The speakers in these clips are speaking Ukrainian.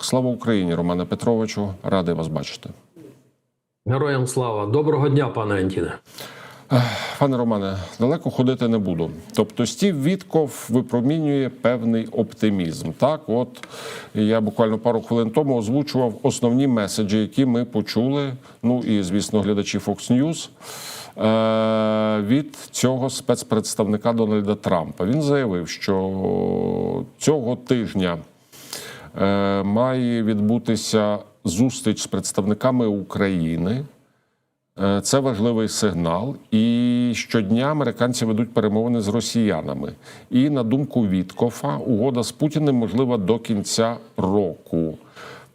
Слава Україні, Романе Петровичу, радий вас бачити. Героям слава. Доброго дня, пане Антіне. Пане Романе, далеко ходити не буду. Тобто, Стів Вітков випромінює певний оптимізм. Так, от я буквально пару хвилин тому озвучував основні меседжі, які ми почули. Ну і звісно, глядачі Fox News. е, Від цього спецпредставника Дональда Трампа він заявив, що цього тижня має відбутися зустріч з представниками України. Е, Це важливий сигнал, і щодня американці ведуть перемовини з росіянами. І на думку Віткофа, угода з Путіним можлива до кінця року.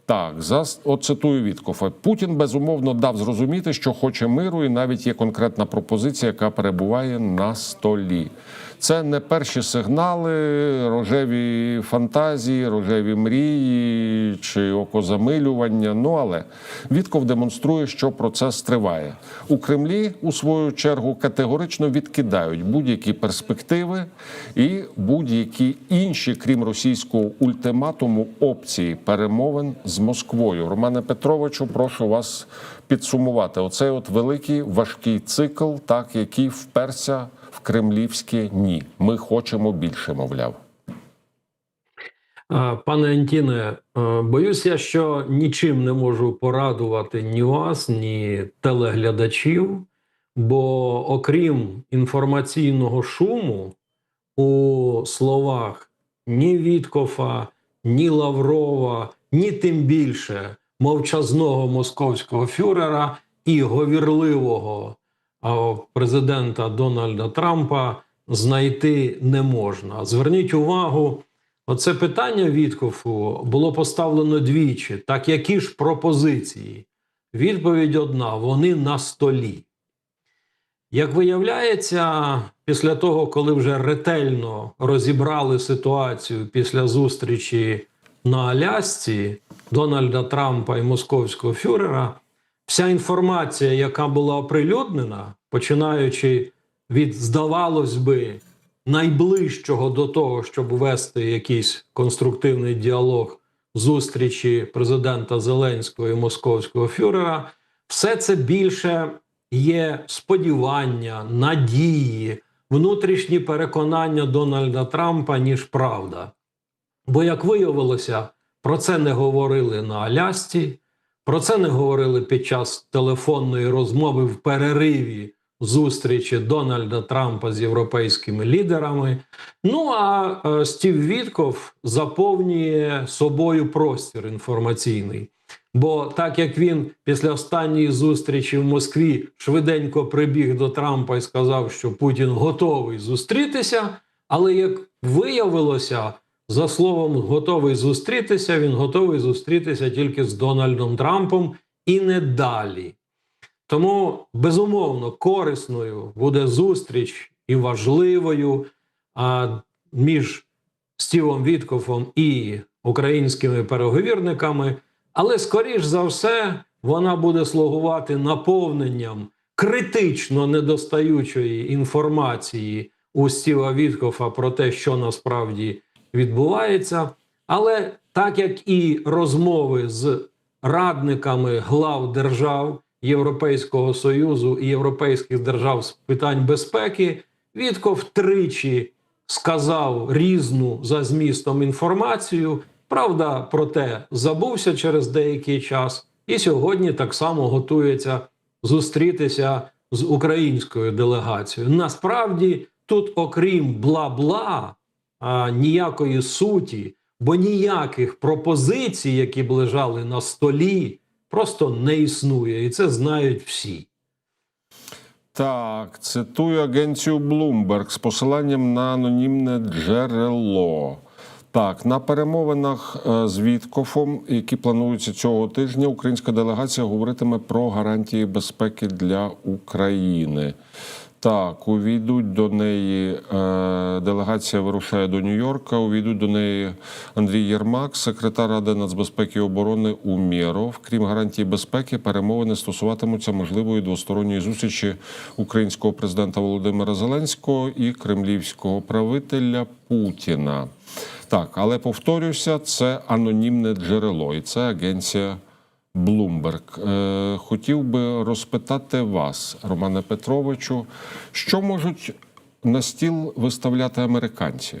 Так, за от цитую Віткофа. Путін безумовно дав зрозуміти, що хоче миру, і навіть є конкретна пропозиція, яка перебуває на столі. Це не перші сигнали, рожеві фантазії, рожеві мрії чи окозамилювання. Ну але Вітков демонструє, що процес триває. У Кремлі, у свою чергу, категорично відкидають будь-які перспективи і будь-які інші, крім російського ультиматуму, опції перемовин з Москвою. Романе Петровичу, прошу вас підсумувати оцей от великий важкий цикл, так який вперся кремлівське ні. Ми хочемо більше, мовляв. Пане Антіне, е, боюсь я, що нічим не можу порадувати ні вас, ні телеглядачів, бо окрім інформаційного шуму у словах ні Віткофа, ні Лаврова, ні тим більше мовчазного московського фюрера і говірливого президента Дональда Трампа знайти не можна. Зверніть увагу. Оце питання Віткофу було поставлено двічі. Так які ж пропозиції? Відповідь одна: вони на столі. Як виявляється, після того, коли вже ретельно розібрали ситуацію після зустрічі на Алясці Дональда Трампа і московського фюрера, вся інформація, яка була оприлюднена, починаючи від, здавалось би, найближчого до того, щоб вести якийсь конструктивний діалог зустрічі президента Зеленського і московського фюрера, все це більше є сподівання, надії, внутрішні переконання Дональда Трампа, ніж правда. Бо, як виявилося, про це не говорили на Алясці, про це не говорили під час телефонної розмови в перериві зустрічі Дональда Трампа з європейськими лідерами. Ну а е, Стів Вітков заповнює собою простір інформаційний. Бо так як він після останньої зустрічі в Москві швиденько прибіг до Трампа і сказав, що Путін готовий зустрітися, але як виявилося, за словом готовий зустрітися, він готовий зустрітися тільки з Дональдом Трампом і не далі. Тому безумовно корисною буде зустріч і важливою а, між Стівом Віткофом і українськими переговірниками, але скоріш за все вона буде слугувати наповненням критично недостаючої інформації у Стіва Віткофа про те, що насправді відбувається. Але так як і розмови з радниками глав держав Європейського союзу і європейських держав з питань безпеки, Вітков тричі сказав різну за змістом інформацію. Правда, проте забувся через деякий час, і сьогодні так само готується зустрітися з українською делегацією. Насправді, тут, окрім бла-бла, а, ніякої суті, бо ніяких пропозицій, які б лежали на столі, просто не існує, і це знають всі. Так, цитую агенцію Bloomberg з посиланням на анонімне джерело. Так, на перемовинах е, з Віткофом, які плануються цього тижня, українська делегація говоритиме про гарантії безпеки для України. Так, увійдуть до неї е, делегація вирушає до Нью-Йорка. Увійдуть до неї Андрій Єрмак, секретар Ради нацбезпеки і оборони Умєров. Крім гарантій безпеки, перемовини стосуватимуться можливої двосторонньої зустрічі українського президента Володимира Зеленського і кремлівського правителя Путіна. Так, але повторюся, це анонімне джерело, і це агенція Bloomberg. Е, хотів би розпитати вас, Романе Петровичу, що можуть на стіл виставляти американці?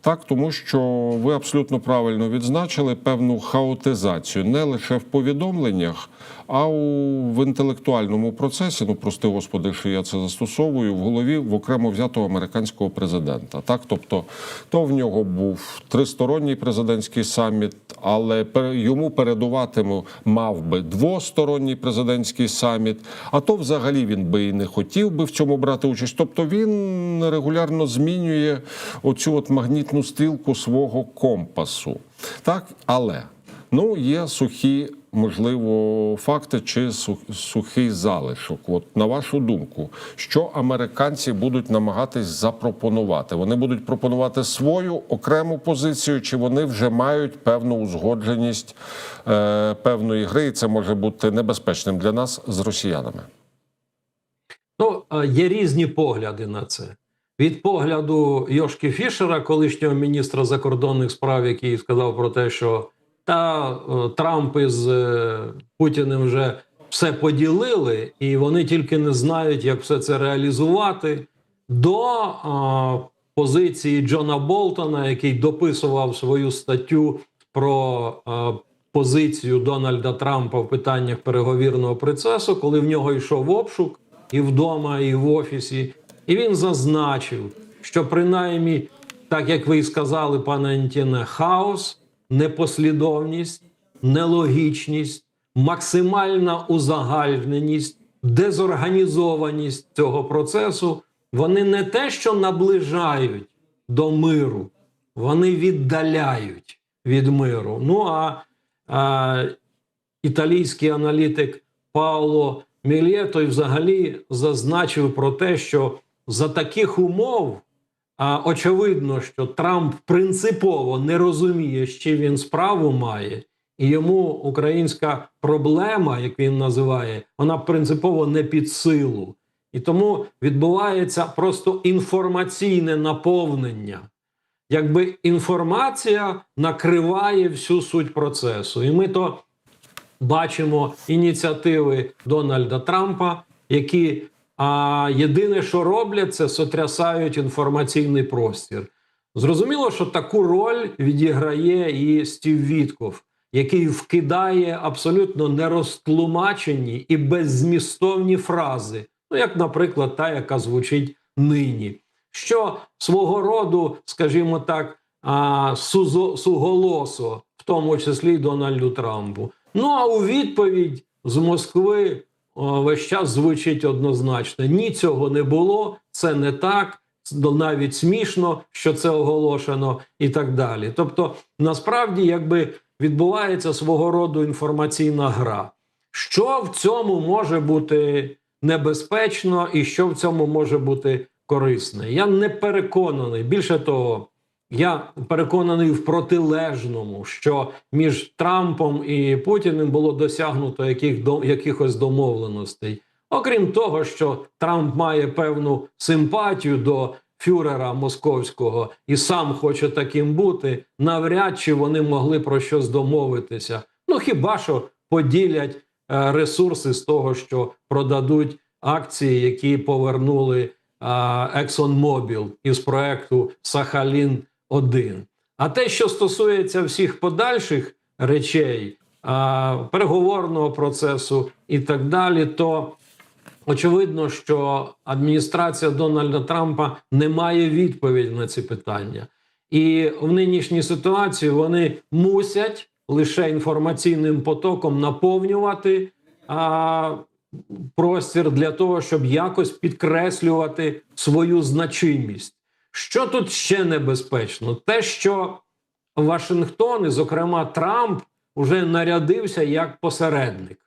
Так, тому що ви абсолютно правильно відзначили певну хаотизацію не лише в повідомленнях, а у в інтелектуальному процесі. Ну прости господи, що я це застосовую в голові в окремо взятого американського президента. Так, тобто, то в нього був тристоронній президентський саміт, але йому передуватиме мав би двосторонній президентський саміт. А то, взагалі, він би і не хотів би в цьому брати участь. Тобто він регулярно змінює оцю от магнітну стрілку свого компасу. Так, але ну є сухі, можливо, факти чи су- сухий залишок. От на вашу думку, що американці будуть намагатись запропонувати? Вони будуть пропонувати свою окрему позицію, чи вони вже мають певну узгодженість е, певної гри, і це може бути небезпечним для нас з росіянами? Ну, е, є різні погляди на це. Від погляду Йошки Фішера, колишнього міністра закордонних справ, який сказав про те, що та е, Трамп із е, Путіним вже все поділили, і вони тільки не знають, як все це реалізувати. До е, позиції Джона Болтона, який дописував свою статтю про е, позицію Дональда Трампа в питаннях переговірного процесу, коли в нього йшов обшук і вдома, і в офісі. І він зазначив, що принаймні, так як ви і сказали, пане Антіне, хаос, непослідовність, нелогічність, максимальна узагальненість, дезорганізованість цього процесу, вони не те, що наближають до миру, вони віддаляють від миру. Ну а, а італійський аналітик Пауло Мілєто взагалі зазначив про те, що за таких умов очевидно, що Трамп принципово не розуміє, чим він справу має, і йому українська проблема, як він називає, вона принципово не під силу. І тому відбувається просто інформаційне наповнення. Якби інформація накриває всю суть процесу. І ми то бачимо ініціативи Дональда Трампа, які а, єдине, що роблять, це сотрясають інформаційний простір. Зрозуміло, що таку роль відіграє і Стів Вітков, який вкидає абсолютно нерозтлумачені і беззмістовні фрази, ну як, наприклад, та, яка звучить нині, що свого роду, скажімо так, суголосо, в тому числі Дональду Трампу. Ну а у відповідь з Москви весь час звучить однозначно: ні, цього не було, це не так. Навіть смішно, що це оголошено, і так далі. Тобто, насправді, якби відбувається свого роду інформаційна гра. Що в цьому може бути небезпечно, і що в цьому може бути корисне? Я не переконаний. Більше того, я переконаний в протилежному, що між Трампом і Путіним було досягнуто яких до якихось домовленостей. Окрім того, що Трамп має певну симпатію до фюрера московського і сам хоче таким бути, навряд чи вони могли про щось домовитися. Ну хіба що поділять е, ресурси з того, що продадуть акції, які повернули ExxonMobil із проекту Сахалін 1 А те, що стосується всіх подальших речей, переговорного процесу і так далі, то очевидно, що адміністрація Дональда Трампа не має відповіді на ці питання. І в нинішній ситуації вони мусять лише інформаційним потоком наповнювати а, простір для того, щоб якось підкреслювати свою значимість. Що тут ще небезпечно? Те, що Вашингтон, і, зокрема, Трамп, уже нарядився як посередник.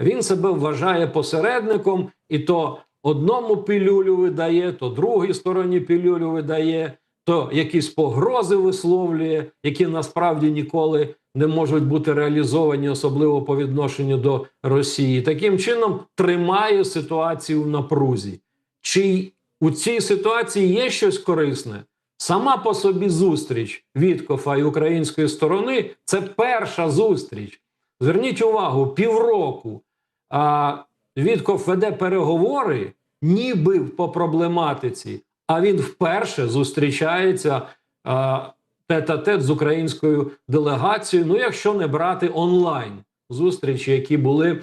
Він себе вважає посередником, і то одному пілюлю видає, то другій стороні пілюлю видає, то якісь погрози висловлює, які насправді ніколи не можуть бути реалізовані, особливо по відношенню до Росії. Таким чином тримає ситуацію в напрузі. Чи у цій ситуації є щось корисне? Сама по собі зустріч Віткофа і української сторони це перша зустріч. Зверніть увагу, півроку а, Вітков веде переговори, ніби по проблематиці, а він вперше зустрічається а, тет-а-тет з українською делегацією. Ну, якщо не брати онлайн зустрічі, які були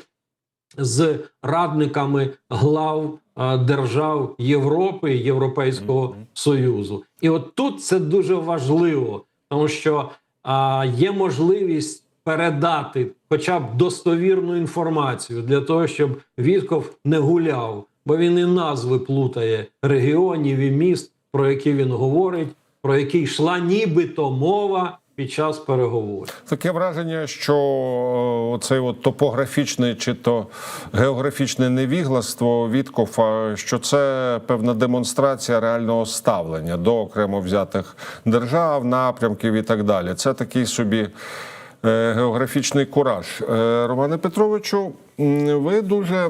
з радниками глав держав Європи Європейського. Союзу. І от тут це дуже важливо, тому що а, є можливість передати хоча б достовірну інформацію для того, щоб Вітков не гуляв, бо він і назви плутає регіонів і міст, про які він говорить, про які йшла нібито мова під час переговорів. Таке враження, що е, оцей от топографічне чи то географічне невігластво Віткофа, що це певна демонстрація реального ставлення до окремо взятих держав, напрямків і так далі. Це такий собі. е, Географічний кураж. Е, Романе Петровичу, ви дуже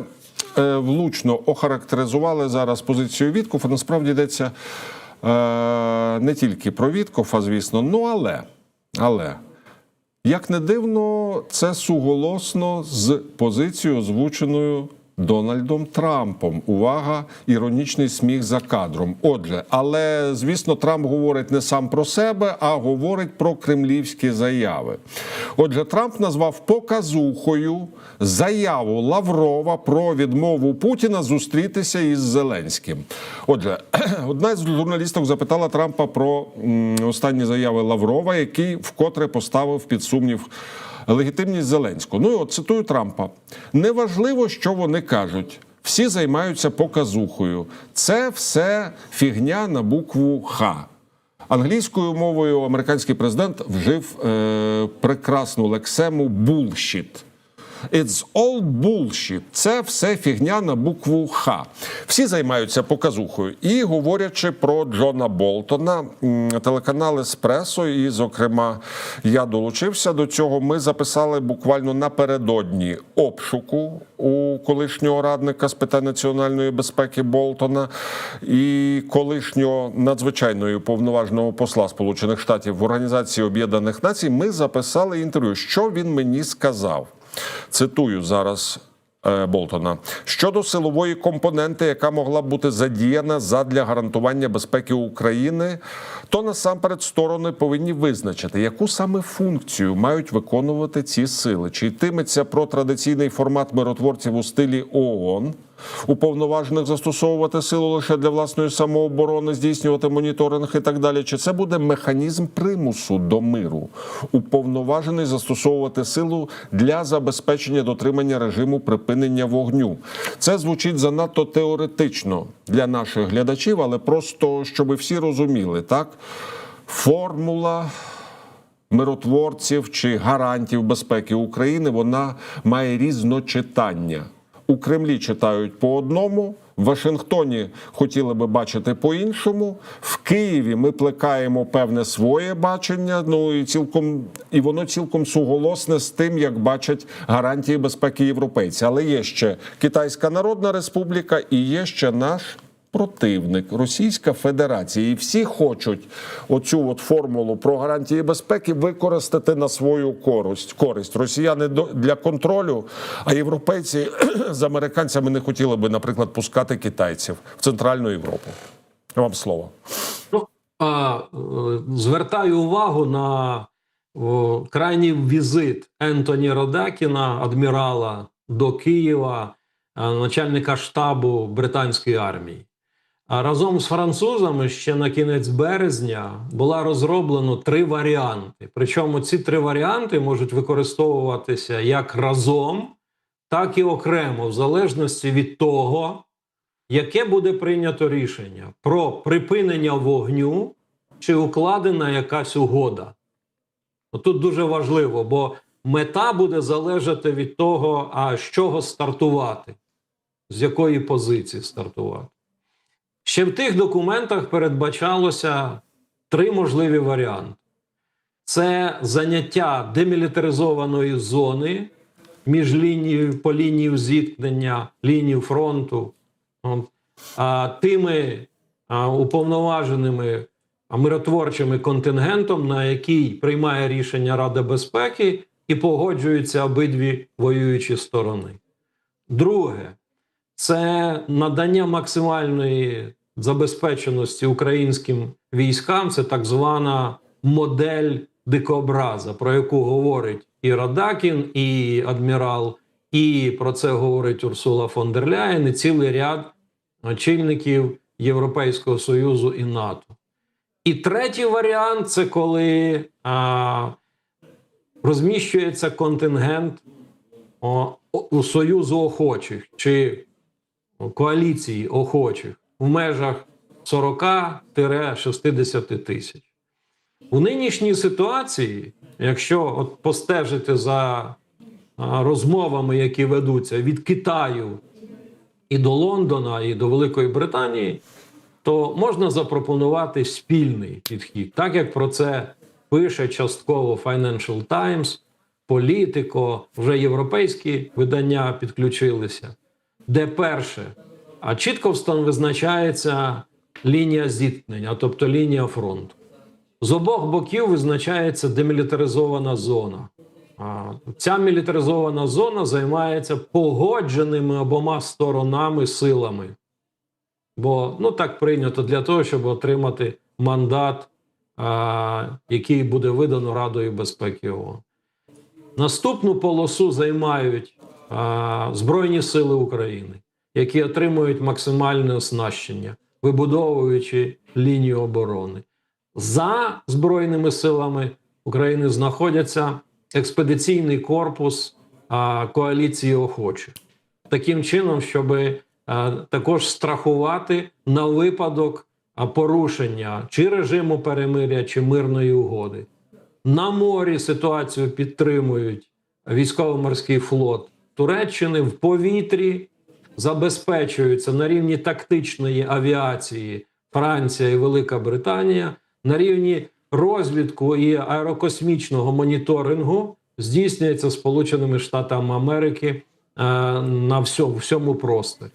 влучно охарактеризували зараз позицію Віткофа. Насправді йдеться не тільки про Віткофа, звісно, ну але, але як не дивно, це суголосно з позицією, озвученою Дональдом Трампом. Увага, іронічний сміх за кадром. Отже, але звісно, Трамп говорить не сам про себе, а говорить про кремлівські заяви. Отже, Трамп назвав показухою заяву Лаврова про відмову Путіна зустрітися із Зеленським. Отже, одна з журналісток запитала Трампа про останні заяви Лаврова, який вкотре поставив під сумнів. Легітимність Зеленського. Ну і от цитую Трампа: неважливо, що вони кажуть. Всі займаються показухою. Це все фігня на букву Х. Англійською мовою американський президент вжив е, прекрасну лексему «bullshit». It's all bullshit. Це все фігня на букву Х. Всі займаються показухою. І говорячи про Джона Болтона, телеканал Еспресо, і, зокрема, я долучився до цього. Ми записали буквально напередодні обшуку у колишнього радника з питань національної безпеки Болтона і колишнього надзвичайної повноважного посла Сполучених Штатів в Організації Об'єднаних Націй. Ми записали інтерв'ю. Що він мені сказав? Цитую зараз е, Болтона. Щодо силової компоненти, яка могла б бути задіяна задля гарантування безпеки України, то насамперед сторони повинні визначити, яку саме функцію мають виконувати ці сили, чи йтиметься про традиційний формат миротворців у стилі ООН, уповноважених застосовувати силу лише для власної самооборони, здійснювати моніторинг і так далі. Чи це буде механізм примусу до миру, уповноважений застосовувати силу для забезпечення дотримання режиму припинення вогню? Це звучить занадто теоретично для наших глядачів, але просто щоб всі розуміли, так формула миротворців чи гарантів безпеки України вона має різночитання. У Кремлі читають по одному. В Вашингтоні хотіли би бачити по-іншому. В Києві ми плекаємо певне своє бачення. Ну і цілком і воно цілком суголосне з тим, як бачать гарантії безпеки європейці. Але є ще Китайська Народна Республіка і є ще наш противник Російська Федерація, і всі хочуть оцю от формулу про гарантії безпеки використати на свою користь. Користь росіяни для контролю, а європейці з американцями не хотіли би, наприклад, пускати китайців в Центральну Європу. Вам слово. Ну, е, звертаю увагу на крайній візит Ентоні Родакіна, адмірала до Києва, е, начальника штабу британської армії. А разом з французами ще на кінець березня була розроблено три варіанти. Причому ці три варіанти можуть використовуватися як разом, так і окремо, в залежності від того, яке буде прийнято рішення про припинення вогню чи укладена якась угода. Тут дуже важливо, бо мета буде залежати від того, а з чого стартувати, з якої позиції стартувати. Ще в тих документах передбачалося три можливі варіанти: це заняття демілітаризованої зони між лінією по лінії зіткнення, лінію фронту, тими уповноваженими а миротворчим контингентом, на який приймає рішення Рада безпеки і погоджуються обидві воюючі сторони. Друге, це надання максимальної забезпеченості українським військам. Це так звана модель дикобраза, про яку говорить і Радакін, і адмірал, і про це говорить Урсула фон дер Ляєн, і цілий ряд очільників Європейського Союзу і НАТО. І третій варіант це коли а, розміщується контингент о, у Союзу охочих чи коаліції охочих в межах 40-60 тисяч. У нинішній ситуації, якщо от постежити за розмовами, які ведуться від Китаю і до Лондона, і до Великої Британії, то можна запропонувати спільний підхід, так як про це пише частково Financial Times, Politico, вже європейські видання підключилися, де перше, а чітко визначається лінія зіткнення, тобто лінія фронту. З обох боків визначається демілітаризована зона. Ця мілітаризована зона займається погодженими обома сторонами силами. Бо ну так прийнято для того, щоб отримати мандат, а, який буде видано Радою безпеки ООН. Наступну полосу займають Збройні Сили України, які отримують максимальне оснащення, вибудовуючи лінію оборони. За Збройними силами України знаходяться експедиційний корпус коаліції охочих. Таким чином, щоб також страхувати на випадок порушення чи режиму перемиря, чи мирної угоди. На морі ситуацію підтримують військово-морський флот Туреччини в повітрі забезпечуються на рівні тактичної авіації Франція і Велика Британія, на рівні розвідку і аерокосмічного моніторингу здійснюється Сполученими Штатами Америки е, на всьому, всьому просторі.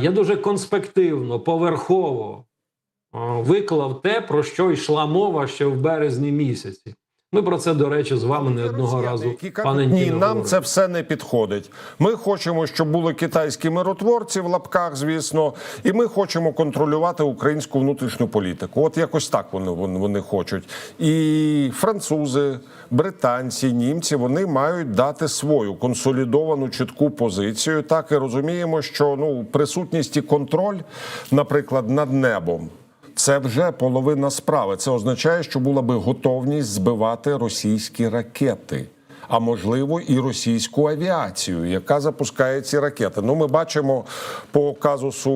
Я дуже конспективно, поверхово е, виклав те, про що йшла мова ще в березні місяці. Ми про це, до речі, з вами не одного разу які пане ні, нам говорили. це все не підходить. Ми хочемо, щоб були китайські миротворці в лапках, звісно, і ми хочемо контролювати українську внутрішню політику. От якось так вони, вони, вони хочуть. І французи, британці, німці вони мають дати свою консолідовану чітку позицію. Так і розуміємо, що ну присутність і контроль, наприклад, над небом. Це вже половина справи. Це означає, що була би готовність збивати російські ракети, а можливо і російську авіацію, яка запускає ці ракети. Ну, ми бачимо по казусу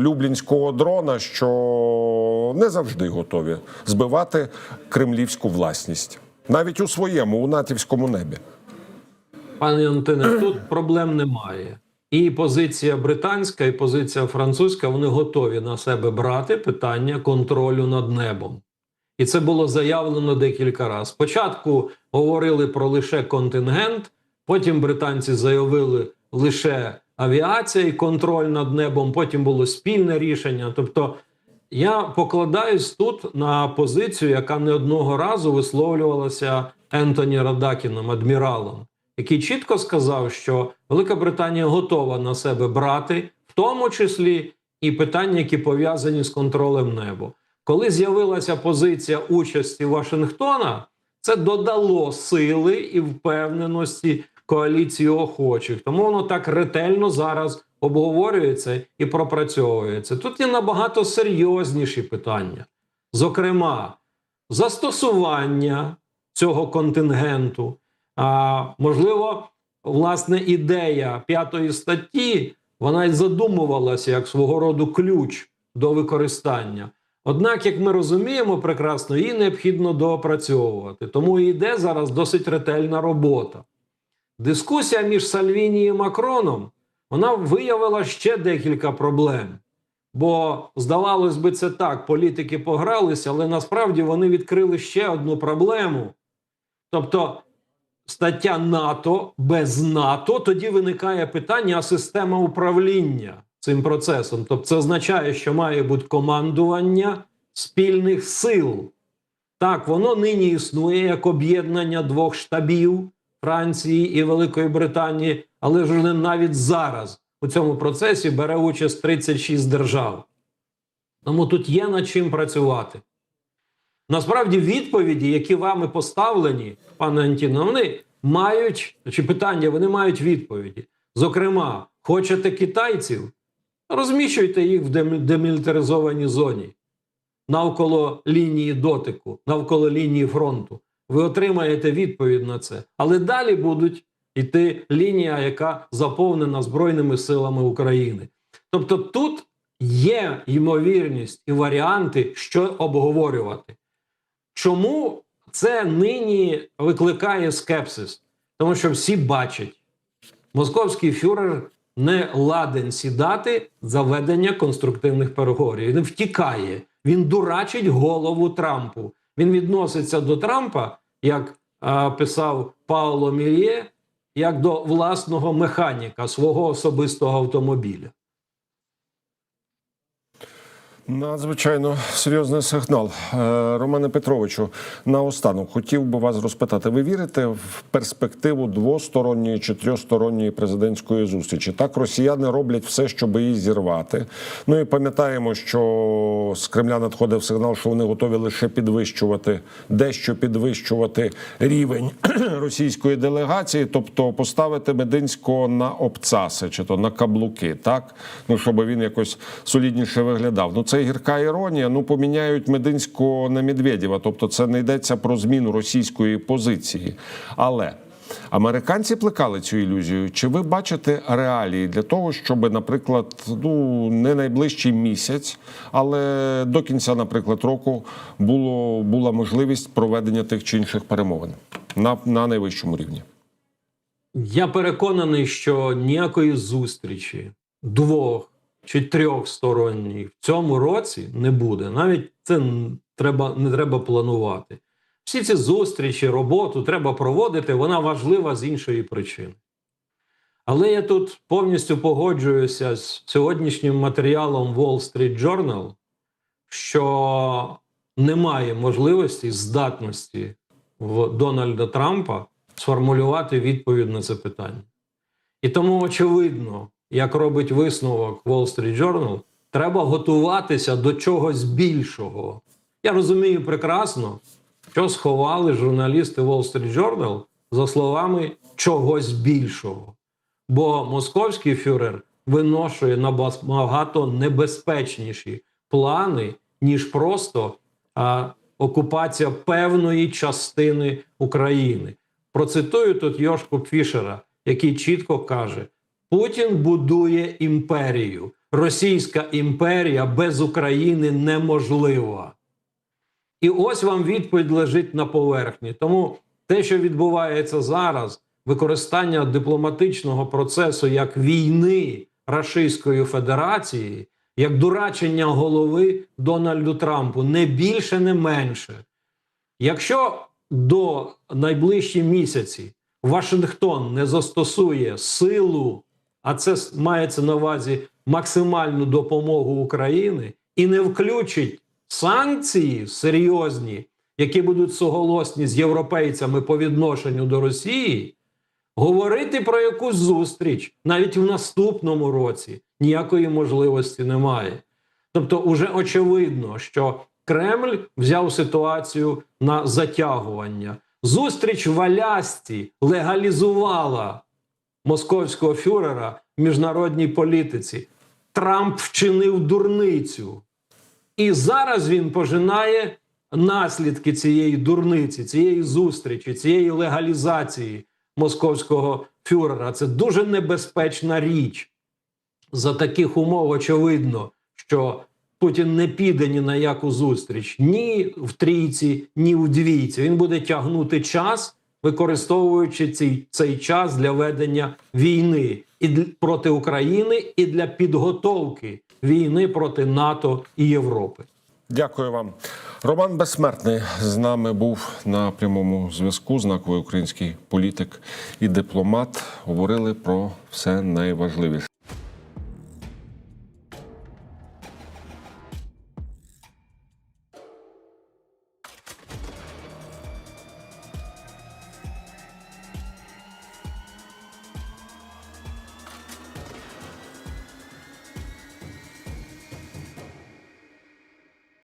Люблінського дрона, що не завжди готові збивати кремлівську власність, навіть у своєму, у натівському небі. Пане Антоне, тут проблем немає. І позиція британська, і позиція французька вони готові на себе брати питання контролю над небом. І це було заявлено декілька разів. Спочатку говорили про лише контингент, потім британці заявили лише авіація і контроль над небом, потім було спільне рішення. Тобто я покладаюсь тут на позицію, яка не одного разу висловлювалася Ентоні Радакіном, адміралом, який чітко сказав, що Велика Британія готова на себе брати, в тому числі і питання, які пов'язані з контролем неба. Коли з'явилася позиція участі Вашингтона, це додало сили і впевненості коаліції охочих. Тому воно так ретельно зараз обговорюється і пропрацьовується. Тут є набагато серйозніші питання. Зокрема, застосування цього контингенту. А, можливо, власне, ідея п'ятої статті вона й задумувалася як свого роду ключ до використання. Однак, як ми розуміємо прекрасно, її необхідно доопрацьовувати. Тому йде зараз досить ретельна робота. Дискусія між Сальвіні і Макроном вона виявила ще декілька проблем. Бо, здавалось би, це так, політики погралися, але насправді вони відкрили ще одну проблему. Тобто, стаття НАТО без НАТО, тоді виникає питання, а система управління цим процесом. Тобто, це означає, що має бути командування спільних сил. Так, воно нині існує як об'єднання двох штабів Франції і Великої Британії, але ж навіть зараз у цьому процесі бере участь 36 держав. Тому тут є над чим працювати. Насправді, відповіді, які вами поставлені, пане Антіно, вони мають чи питання, вони мають відповіді. Зокрема, хочете китайців, розміщуйте їх в демілітаризованій зоні навколо лінії дотику, навколо лінії фронту. Ви отримаєте відповідь на це. Але далі будуть йти лінія, яка заповнена Збройними силами України. Тобто тут є ймовірність і варіанти, що обговорювати. Чому це нині викликає скепсис? Тому що всі бачать, московський фюрер не ладен сідати за ведення конструктивних переговорів. Він втікає, він дурачить голову Трампу. Він відноситься до Трампа, як а, писав Пауло Мільє, як до власного механіка свого особистого автомобіля. Надзвичайно серйозний сигнал. Е, Романе Петровичу, наостанок хотів би вас розпитати: ви вірите в перспективу двосторонньої чи трьохсторонньої президентської зустрічі? Так, росіяни роблять все, щоб її зірвати. Ну і пам'ятаємо, що з Кремля надходив сигнал, що вони готові лише підвищувати дещо підвищувати рівень російської делегації, тобто поставити Мединського на обцаси чи то на каблуки, так ну щоб він якось солідніше виглядав. Ну це гірка іронія. Ну поміняють Мединського на Медведєва, тобто це не йдеться про зміну російської позиції, але. Американці плекали цю ілюзію. Чи ви бачите реалії для того, щоб, наприклад, ну не найближчий місяць, але до кінця, наприклад, року було була можливість проведення тих чи інших перемовин на, на найвищому рівні? Я переконаний, що ніякої зустрічі двох чи трьохсторонньої в цьому році не буде. Навіть це треба, не треба планувати. Всі ці зустрічі, роботу треба проводити, вона важлива з іншої причини. Але я тут повністю погоджуюся з сьогоднішнім матеріалом Wall Street Journal, що немає можливості, здатності в Дональда Трампа сформулювати відповідь на це питання. І тому, очевидно, як робить висновок Wall Street Journal, треба готуватися до чогось більшого. Я розумію прекрасно, що сховали журналісти Wall Street Journal за словами чогось більшого. Бо московський фюрер виношує набагато небезпечніші плани, ніж просто а, окупація певної частини України. Процитую тут Йошку Фішера, який чітко каже: Путін будує імперію. Російська імперія без України неможлива. І ось вам відповідь лежить на поверхні. Тому те, що відбувається зараз, використання дипломатичного процесу як війни Рашистської Федерації, як дурачення голови Дональду Трампу, не більше, не менше. Якщо до найближчі місяці Вашингтон не застосує силу, а це мається на увазі максимальну допомогу України, і не включить санкції серйозні, які будуть суголосні з європейцями по відношенню до Росії, говорити про якусь зустріч навіть в наступному році ніякої можливості немає. Тобто, уже очевидно, що Кремль взяв ситуацію на затягування. Зустріч в Алясці легалізувала московського фюрера в міжнародній політиці. Трамп вчинив дурницю. І зараз він пожинає наслідки цієї дурниці, цієї зустрічі, цієї легалізації московського фюрера. Це дуже небезпечна річ. За таких умов очевидно, що Путін не піде ні на яку зустріч ні в трійці, ні в двійці. Він буде тягнути час, використовуючи цей, цей час для ведення війни і проти України, і для підготовки війни проти НАТО і Європи. Дякую вам. Роман Безсмертний з нами був на прямому зв'язку. Знаковий український політик і дипломат. Говорили про все найважливіше.